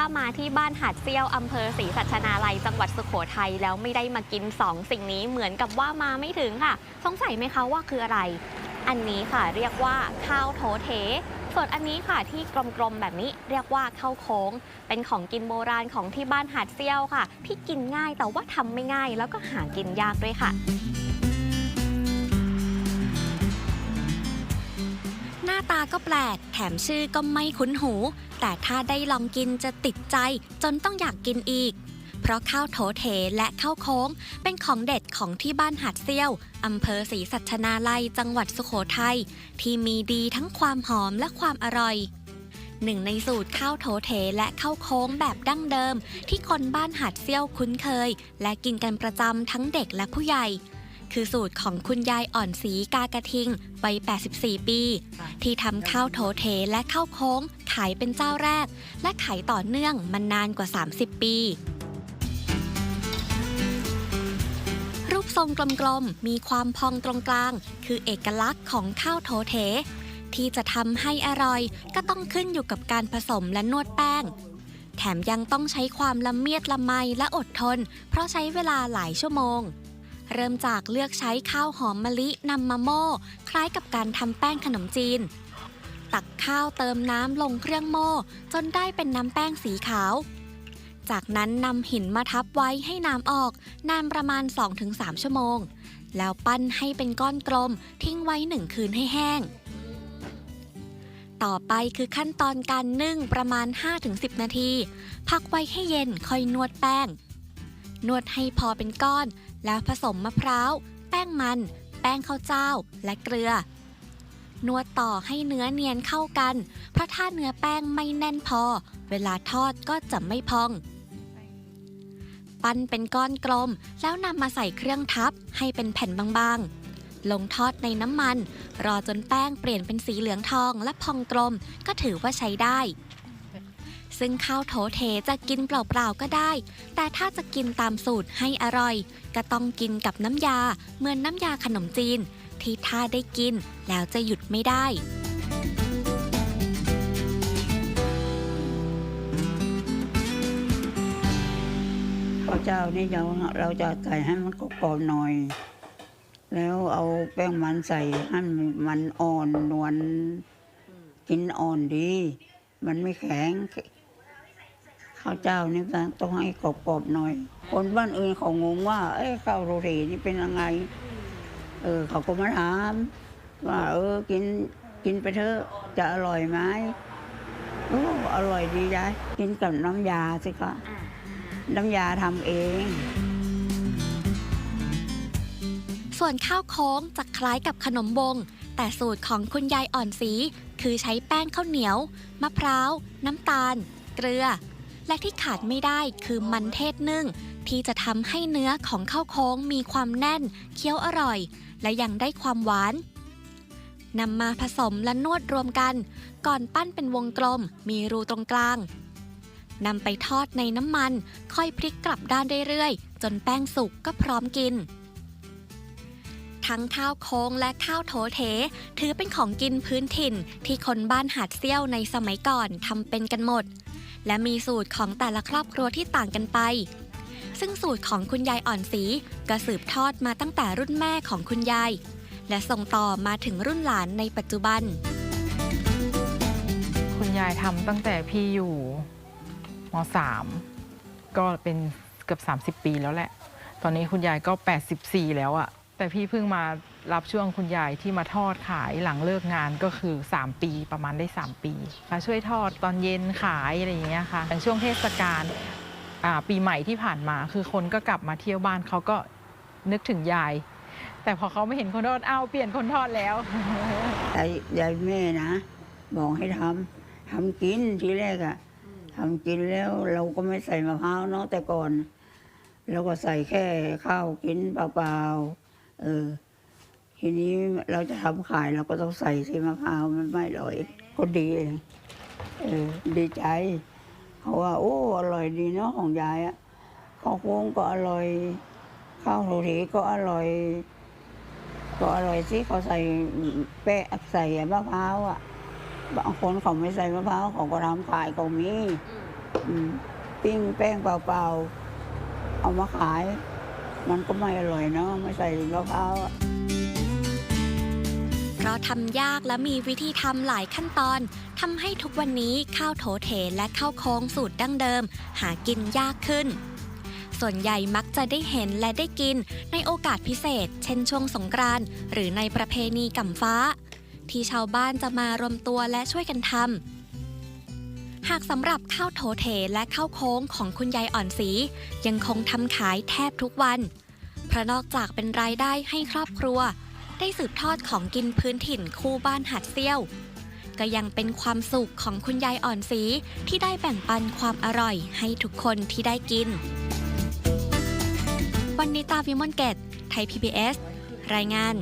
ถ้ามาที่บ้านหาดเซียวอำเภอศรีสัชนาลัย จังหวัดสุโขทัยแล้วไม่ได้มากิน 2 สิ่งนี้เหมือนกับว่ามาไม่ถึงค่ะ สงสัยไหมคะว่าคืออะไร อันนี้ค่ะเรียกว่าข้าวโถเถส่วนอันนี้ค่ะที่กลมๆแบบนี้เรียกว่าข้าวโค้ง เป็นของกินโบราณของที่บ้านหาดเซียวค่ะ ที่กินง่ายแต่ว่าทำไม่ง่ายแล้วก็หากินยากด้วยค่ะ ก็แปลก แถมชื่อก็ไม่คุ้นหู แต่ถ้าได้ลองกินจะติดใจ จนต้องอยากกินอีก เพราะข้าวโถเถและข้าวโค้ง เป็นของเด็ดของที่บ้านหาดเซี่ยวอำเภอศรีสัชนาลัยจังหวัดสุโขทัยที่มีดีทั้งความหอมและความอร่อยหนึ่งในสูตรข้าวโถเถและข้าวโค้งแบบดั้งเดิม ที่คนบ้านหาดเซี่ยวคุ้นเคย และกินกันประจำทั้งเด็กและผู้ใหญ่ คือสูตรของคุณยายอ่อนศรีกากระทิงวัย 84 ปี ที่ทำข้าวโถเถและข้าวโค้ง ขายเป็นเจ้าแรก และขายต่อเนื่องมานานกว่า 30 ปี รูปทรงกลมๆ มีความพองตรงกลาง คือเอกลักษณ์ของข้าวโถเถที่จะทำให้อร่อย ก็ต้องขึ้นอยู่กับการผสมและนวดแป้งแถมยังต้องใช้ความละเมียดละไมและอดทน เพราะใช้เวลาหลายชั่วโมง เริ่มจากเลือกใช้ข้าวหอมมะลินำมาโม่ คล้ายกับการทำแป้งขนมจีน ตักข้าวเติมน้ำลงเครื่องโม่ จนได้เป็นน้ำแป้งสีขาว จากนั้นนำหินมาทับไว้ให้น้ำออกนานประมาณ 2-3 ชั่วโมง แล้วปั้นให้เป็นก้อนกลมทิ้งไว้หนึ่งคืนให้แห้งต่อไปคือขั้นตอนการนึ่งประมาณ 5-10 นาที พักไว้ให้เย็นค่อยนวดแป้ง นวดให้พอเป็นก้อน แล้วผสมมะพร้าว แป้งมัน แป้งข้าวเจ้า และเกลือ นวดต่อให้เนื้อเนียนเข้ากัน เพราะถ้าเนื้อแป้งไม่แน่นพอ เวลาทอดก็จะไม่พอง ปั้นเป็นก้อนกลม แล้วนำมาใส่เครื่องทับให้เป็นแผ่นบางๆ ลงทอดในน้ำมัน รอจนแป้งเปลี่ยนเป็นสีเหลืองทองและพองกลม ก็ถือว่าใช้ได้ ซึ่งข้าวโถเทจะกินเปล่าๆก็ได้ แต่ถ้าจะกินตามสูตรให้อร่อย ก็ต้องกินกับน้ำยา เหมือนน้ำยาขนมจีน ที่ถ้าได้กินแล้วจะหยุดไม่ได้ข้าวเจ้านี่เราเราจะใส่ให้มันกรอบๆหน่อย แล้วเอาแป้งมันใส่ให้มันอ่อนนวลกินอ่อนดี มันไม่แข็ง ข้าวเจ้านี่ต้องให้กรอบๆหน่อย คนบ้านอื่นเขางงว่า เอ้ยข้าวโรตีนี่เป็นยังไง เออเขาก็มาถามว่า เออกินกินไปเถอะจะอร่อยไหมโอ้อร่อยดียายกินกับน้ำยาสิคะน้ำยาทำเอง ส่วนข้าวโค้งจะคล้ายกับขนมบง แต่สูตรของคุณยายอ่อนสี คือใช้แป้งข้าวเหนียว มะพร้าว น้ำตาล เกลือ และที่ขาดไม่ได้คือมันเทศนึ่ง ที่จะทำให้เนื้อของข้าวโค้งมีความแน่น เคี้ยวอร่อย และยังได้ความหวานนำมาผสมและนวดรวมกัน ก่อนปั้นเป็นวงกลม มีรูตรงกลางนำไปทอดในน้ำมัน ค่อยพลิกกลับด้านเรื่อยๆ จนแป้งสุกก็พร้อมกิน ทั้งข้าวโค้งและข้าวโถเถ ถือเป็นของกินพื้นถิ่นที่คนบ้านหาดเซี่ยวในสมัยก่อนทำเป็นกันหมด และมีสูตรของแต่ละครอบครัวที่ต่างกันไป ซึ่งสูตรของคุณยายอ่อนศรีก็สืบทอดมาตั้งแต่รุ่นแม่ของคุณยาย และส่งต่อมาถึงรุ่นหลานในปัจจุบัน คุณยายทำตั้งแต่พี่อยู่ม .3 ก็เป็นเกือบ 30 ปีแล้วแหละ ตอนนี้คุณยายก็ 84 แล้วอะแต่พี่เพิ่งมา รับช่วงคุณยายที่มาทอดขายหลังเลิกงานก็คือ 3 ปีประมาณได้ 3 ปีมาช่วยทอดตอนเย็นขายอะไรอย่างเงี้ยค่ะอย่างช่วงเทศกาลปีใหม่ที่ผ่านมาคือคนก็กลับมาเที่ยวบ้านเขาก็นึกถึงยาย แต่พอเขาไม่เห็นคนทอดอ้าวเปลี่ยนคนทอดแล้วยายยายแม่นะบอกให้ทำทำกินทีแรกอะทำกินแล้วเราก็ไม่ใส่มะพร้าวเนาะแต่ก่อนเราก็ใส่แค่ข้าวกินเปล่าๆเออ ทีนี้เราจะทำขายเราก็ต้องใส่ใส่มะพร้าวมันไม่อร่อยก็ดีเออดีใจเขาว่า โอ้อร่อยดีเนาะของยายอะข้าวโค้งก็อร่อย ข้าวโรตีก็อร่อย ก็อร่อยสิเขาใส่แป้งใส่มะพร้าวอะบางคนเขาไม่ใส่มะพร้าวเขาก็ทำขายก็มีเอืมปิ้งแป้งเปล่าๆเอามาขาย มันก็ไม่อร่อยเนาะไม่ใส่มะพร้าวอะเพ ราะทำยากและมีวิธีทำหลายขั้นตอนทำให้ทุกวันนี้ข้าวโถเถและข้าวโค้งสูตรดั้งเดิม หากินยากขึ้น ส่วนใหญ่มักจะได้เห็นและได้กินในโอกาสพิเศษ เช่นช่วงสงกรานต์หรือในประเพณีกำฟ้า ที่ชาวบ้านจะมารวมตัวและช่วยกันทำหากสำหรับข้าวโถเถและข้าวโค้งของคุณยายอ่อนศรียังคงทำขายแทบทุกวัน เพราะนอกจากเป็นรายได้ให้ครอบครัว ได้สืบทอดของกินพื้นถิ่นคู่บ้านหัดเซี่ยว ก็ยังเป็นความสุขของคุณยายอ่อนสีที่ได้แบ่งปันความอร่อยให้ทุกคนที่ได้กิน วันนี้ตาวิมลเกตไทย PBS รายงาน